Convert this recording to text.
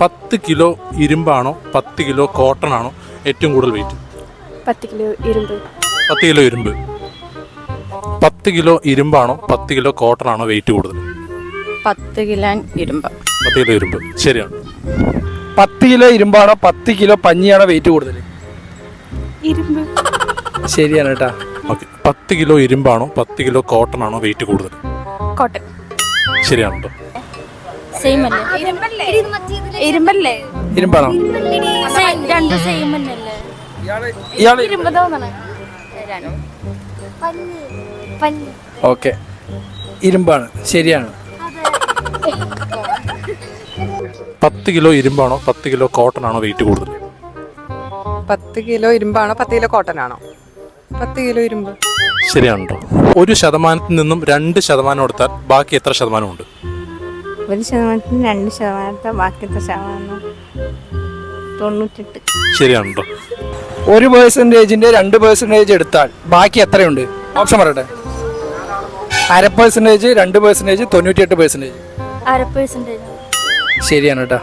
പത്ത് കിലോ ഇരുമ്പാണോ പത്ത് കിലോ കോട്ടൺ ആണോ ഏറ്റവും കൂടുതൽ വെയിറ്റ് പത്ത് കിലോ ഇരുമ്പ് പത്ത് കിലോ ഇരുമ്പ് പത്ത് കിലോ ഇരുമ്പാണോ പത്ത് കിലോ കോട്ടൺ ആണോ വെയിറ്റ് കൂടുതൽ പത്ത് കിലോ ഇരുമ്പ് പത്ത് കിലോ ഇരുമ്പ് ശരിയാണ് പത്ത് കിലോ ഇരുമ്പാണോ പത്ത് കിലോ പഞ്ഞിയാണോ വെയിറ്റ് കൂടുതൽ ഇരുമ്പ് ശരിയാണ് കേട്ടാ ഓക്കെ പത്ത് കിലോ ഇരുമ്പാണോ പത്ത് കിലോ കോട്ടൺ ആണോ വെയിറ്റ് കൂടുതൽ കോട്ടൺ ശരിയാണ് കേട്ടോ സെയിം അല്ലേ? ഇരുമ്പല്ലേ? ഇരുമ്പാണോ? Same, രണ്ട് സെയിം അല്ലേ ഇയാൾ ഇരുമ്പ് തോന്നണേ. ഓക്കെ. ഇരുമ്പാണ്. ശരിയാണ്. പത്ത് കിലോ ഇരുമ്പാണോ? പത്ത് കിലോ കോട്ടൺ ആണോ വെയിറ്റ് കൂടുതൽ പത്ത് കിലോ ഇരുമ്പാണോ? പത്ത് കിലോ കോട്ടൺ ആണോ പത്ത് കിലോ ഇരുമ്പ്. ശരിയാണോ ഒരു ശതമാനത്തിൽ നിന്നും രണ്ട് ശതമാനം എടുത്താൽ ബാക്കി എത്ര ശതമാനമുണ്ട്? ഒരു ശതമാനത്തിന് രണ്ട് ശതമാനത്തെ ബാക്കിയത്തെ ശതമാനം തൊണ്ണൂറ്റെട്ട് ശരിയാണോ ഒരു പേഴ്സന്റേജിന്റെ രണ്ട് പേഴ്സന്റേജ് എടുത്താൽ ബാക്കി എത്രയുണ്ട്? ഓപ്ഷൻ പറയട്ടെ. അര പേഴ്സന്റേജ് രണ്ട് പേഴ്സന്റേജ് തൊണ്ണൂറ്റിയെട്ട് പേഴ്സന്റേജ് അര പേഴ്സന്റേജ് ശരിയാണ് കേട്ടോ.